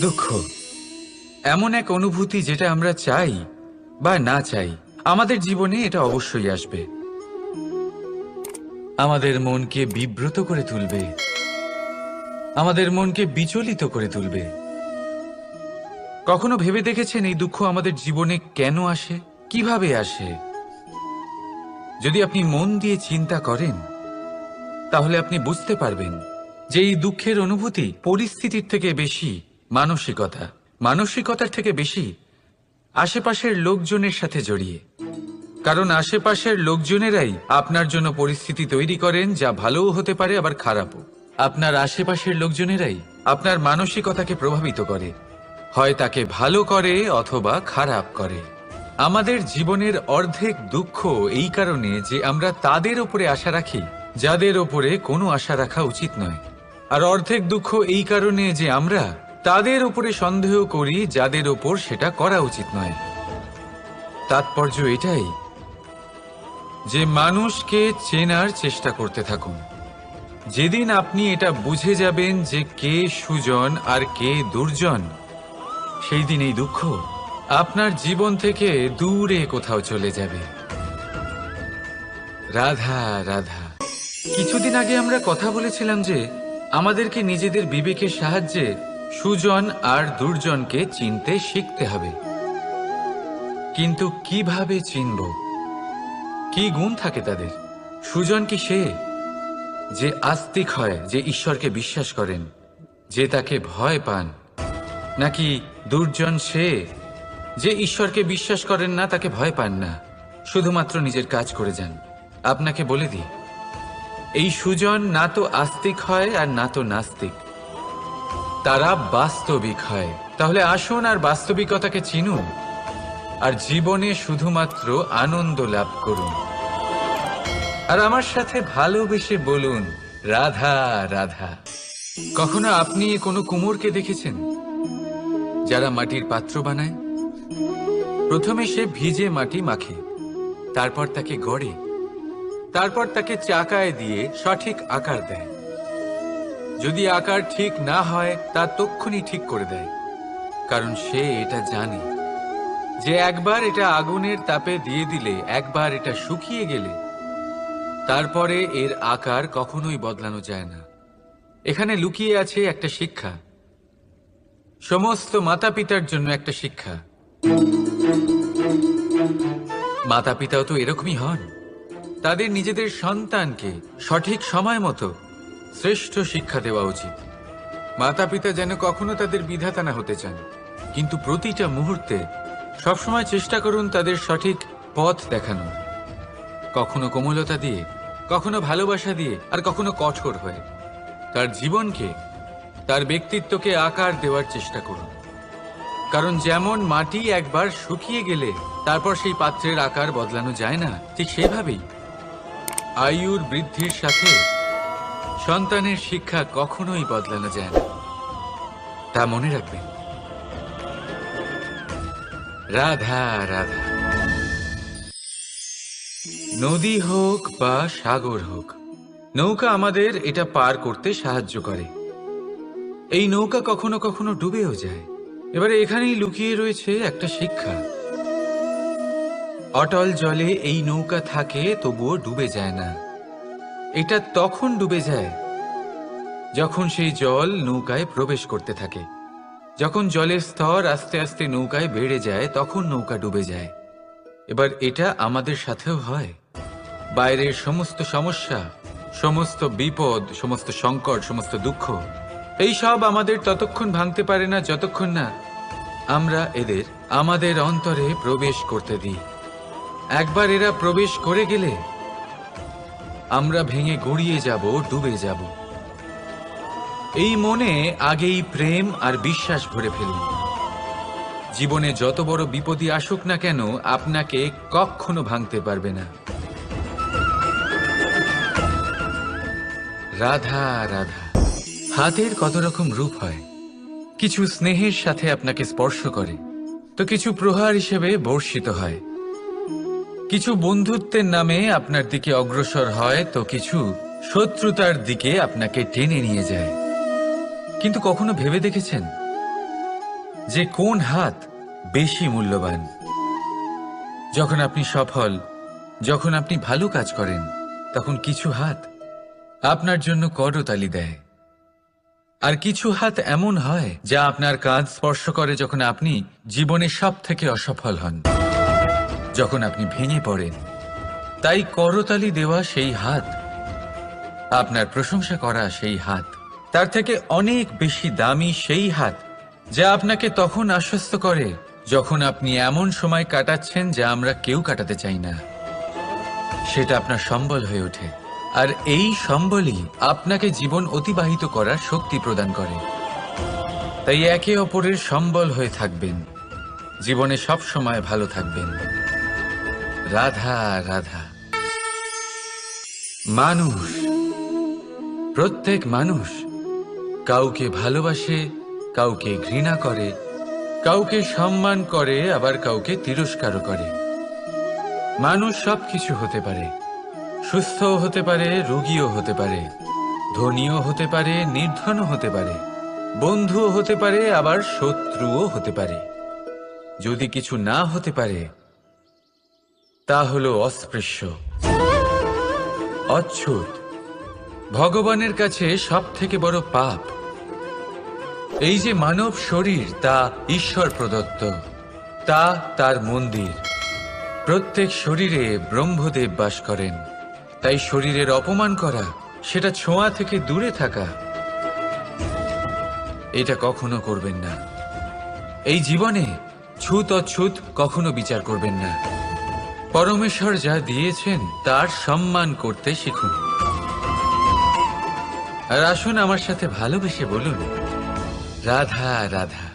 দুঃখ। এমন এক অনুভূতি যেটা আমরা চাই বা না চাই, আমাদের জীবনে এটা অবশ্যই আসবে। আমাদের মনকে বিব্রত করে তুলবে। আমাদের মনকে বিচলিত করে তুলবে। কখনো ভেবে দেখেছেন এই দুঃখ আমাদের জীবনে কেন আসে? কীভাবে আসে? যদি আপনি মন দিয়ে চিন্তা করেন, তাহলে আপনি বুঝতে পারবেন যে এই দুঃখের অনুভূতি পরিস্থিতির থেকে বেশি মানসিকতা। মানসিকতার থেকে বেশি আশেপাশের লোকজনের সাথে জড়িয়ে। কারণ আশেপাশের লোকজনেরাই আপনার জন্য পরিস্থিতি তৈরি করেন যা ভালোও হতে পারে, আবার খারাপও। আপনার আশেপাশের লোকজনেরাই আপনার মানসিকতাকে প্রভাবিত করে। হয় তাকে ভালো করে অথবা খারাপ করে। আমাদের জীবনের অর্ধেক দুঃখ এই কারণে যে আমরা তাদের ওপরে আশা রাখি, যাদের ওপরে কোনো আশা রাখা উচিত নয়। আর অর্ধেক দুঃখ এই কারণে যে আমরা তাদের উপরে সন্দেহ করি, যাদের ওপর সেটা করা উচিত নয়। তাৎপর্য এটাই যে মানুষকে চেনার চেষ্টা করতে থাকুন। যেদিন আপনি এটা বুঝে যাবেন যে কে সুজন আর কে দুর্জন, সেই দিন এই দুঃখ আপনার জীবন থেকে দূরে কোথাও চলে যাবে। রাধা রাধা। কিছুদিন আগে আমরা কথা বলেছিলাম যে আমাদেরকে নিজেদের বিবেকের সাহায্যে সুজন আর দুর্জনকে চিনতে শিখতে হবে। কিন্তু কীভাবে চিনব? কি গুণ থাকে তাদের? সুজন কি সে? যে আস্তিক হয়, যে ঈশ্বরকে বিশ্বাস করেন, যে তাকে ভয় পান, নাকি দুর্জন সে? যে ঈশ্বরকে বিশ্বাস করেন না, তাকে ভয় পান না, শুধুমাত্র নিজের কাজ করে যান। আপনাকে বলে দিই, এই সুজন না তো আস্তিক হয় আর না তো নাস্তিক। তারা বাস্তবিক হয়। তাহলে আসুন আর বাস্তবিকতাকে চিনুন। আর জীবনে শুধুমাত্র আনন্দ লাভ করুন। আর আমার সাথে ভালোবেসে বলুন, রাধা রাধা। কখনো আপনি কোনো কুমোরকে দেখেছেন? যারা মাটির পাত্র বানায়। প্রথমে সে ভিজে মাটি মাখে, তারপর তাকে গড়ে, তারপর তাকে চাকায় দিয়ে সঠিক আকার দেয়। যদি আকার ঠিক না হয়, তা তক্ষুনি ঠিক করে দেয়। কারণ সে এটা জানে। যে একবার এটা আগুনের তাপে দিয়ে দিলে, একবার এটা শুকিয়ে গেলে, তারপরে এর আকার কখনোই বদলানো যায় না। এখানে লুকিয়ে আছে একটা শিক্ষা। সমস্ত মাতা পিতার জন্য একটা শিক্ষা। মাতা পিতাও তো এরকমই হন। তাদের নিজেদের সন্তানকে সঠিক সময় মতো শ্রেষ্ঠ শিক্ষা দেওয়া উচিত। মাতা পিতা যেন কখনো তাদের বিধাতা না হতে চান, কিন্তু প্রতিটা মুহূর্তে সবসময় চেষ্টা করুন তাদের সঠিক পথ দেখানো। কখনো কোমলতা দিয়ে, কখনো ভালোবাসা দিয়ে, আর কখনো কঠোর হয়ে। তার জীবনকে, তার ব্যক্তিত্বকে আকার দেওয়ার চেষ্টা করুন। কারণ যেমন মাটি একবার শুকিয়ে গেলে তারপর সেই পাত্রের আকার বদলানো যায় না, ঠিক সেভাবেই আয়ুর বৃদ্ধির সাথে সন্তানের শিক্ষা কখনোই বদলানো যায় না। তা মনে রাখবেন রাধা রাধা। নদী হোক বা সাগর হোক, নৌকা আমাদের এটা পার করতে সাহায্য করে। এই নৌকা কখনো কখনো ডুবেও যায়। এবারে এখানেই লুকিয়ে রয়েছে একটা শিক্ষা। অটল জলে এই নৌকা থাকে, তবুও ডুবে যায় না। এটা তখন ডুবে যায় যখন সেই জল নৌকায় প্রবেশ করতে থাকে। যখন জলের স্তর আস্তে আস্তে নৌকায় বেড়ে যায়, তখন নৌকা ডুবে যায়। এবার এটা আমাদের সাথেও হয়। বাইরের সমস্ত সমস্যা, সমস্ত বিপদ, সমস্ত সংকট, সমস্ত দুঃখ, এই সব আমাদের ততক্ষণ ভাঙতে পারে না, যতক্ষণ না আমরা এদের আমাদের অন্তরে প্রবেশ করতে দিই। একবার এরা প্রবেশ করে গেলে আমরা ভেঙে গড়িয়ে যাব, ডুবে যাব। এই মনে আগেই প্রেম আর বিশ্বাস ভরে ফেলুন। জীবনে যত বড় বিপদই আসুক না কেন, আপনাকে কখনো ভাঙতে পারবে না। রাধা রাধা। হাতের কত রকম রূপ হয়। কিছু স্নেহের সাথে আপনাকে স্পর্শ করে। তো কিছু প্রহার হিসেবে বর্ষিত হয়। কিছু বন্ধুত্বের নামে আপনার দিকে অগ্রসর হয়, তো কিছু শত্রুতার দিকে আপনাকে টেনে নিয়ে যায়। কিন্তু কখনো ভেবে দেখেছেন যে কোন হাত বেশি মূল্যবান? যখন আপনি সফল, যখন আপনি ভালো কাজ করেন, তখন কিছু হাত আপনার জন্য করতালি দেয়। আর কিছু হাত এমন হয় যা আপনার কাজ স্পর্শ করে যখন আপনি জীবনে সব থেকে অসফল হন। যখন আপনি ভেঙে পড়েন, তাই করতালি দেওয়া সেই হাত, আপনার প্রশংসা করা সেই হাত, তার থেকে অনেক বেশি দামি সেই হাত, যা আপনাকে তখন আশ্বস্ত করে যখন আপনি এমন সময় কাটাচ্ছেন যা আমরা কেউ কাটাতে চাই না। সেটা আপনার সম্বল হয়ে ওঠে, আর এই সম্বলই আপনাকে জীবন অতিবাহিত করার শক্তি প্রদান করে। তাই একে অপরের সম্বল হয়ে থাকবেন, জীবনে সব সময় ভালো থাকবেন। রাধা রাধা। মানুষ। প্রত্যেক মানুষ কাউকে ভালোবাসে, কাউকে ঘৃণা করে, কাউকে সম্মান করে, আবার কাউকে তিরস্কারও করে। মানুষ সব কিছু হতে পারে। সুস্থও হতে পারে, রোগীও হতে পারে। ধনীও হতে পারে, নির্ধনও হতে পারে। বন্ধুও হতে পারে, আবার শত্রুও হতে পারে। যদি কিছু না হতে পারে তা হলো অস্পৃশ্য, অচ্ছুত। ভগবানের কাছে সব থেকে বড় পাপ। এই যে মানব শরীর, তা ঈশ্বর প্রদত্ত, তা তার মন্দির। প্রত্যেক শরীরে ব্রহ্মদেব বাস করেন। তাই শরীরের অপমান করা, সেটা ছোঁয়া থেকে দূরে থাকা, এটা কখনো করবেন না। এই জীবনে ছুত অছুত কখনো বিচার করবেন না। পরমেশ্বর যা দিয়েছেন, তার সম্মান করতে শিখুন। আর আসুন আমার সাথে ভালোবেসে বলুন, রাধা রাধা।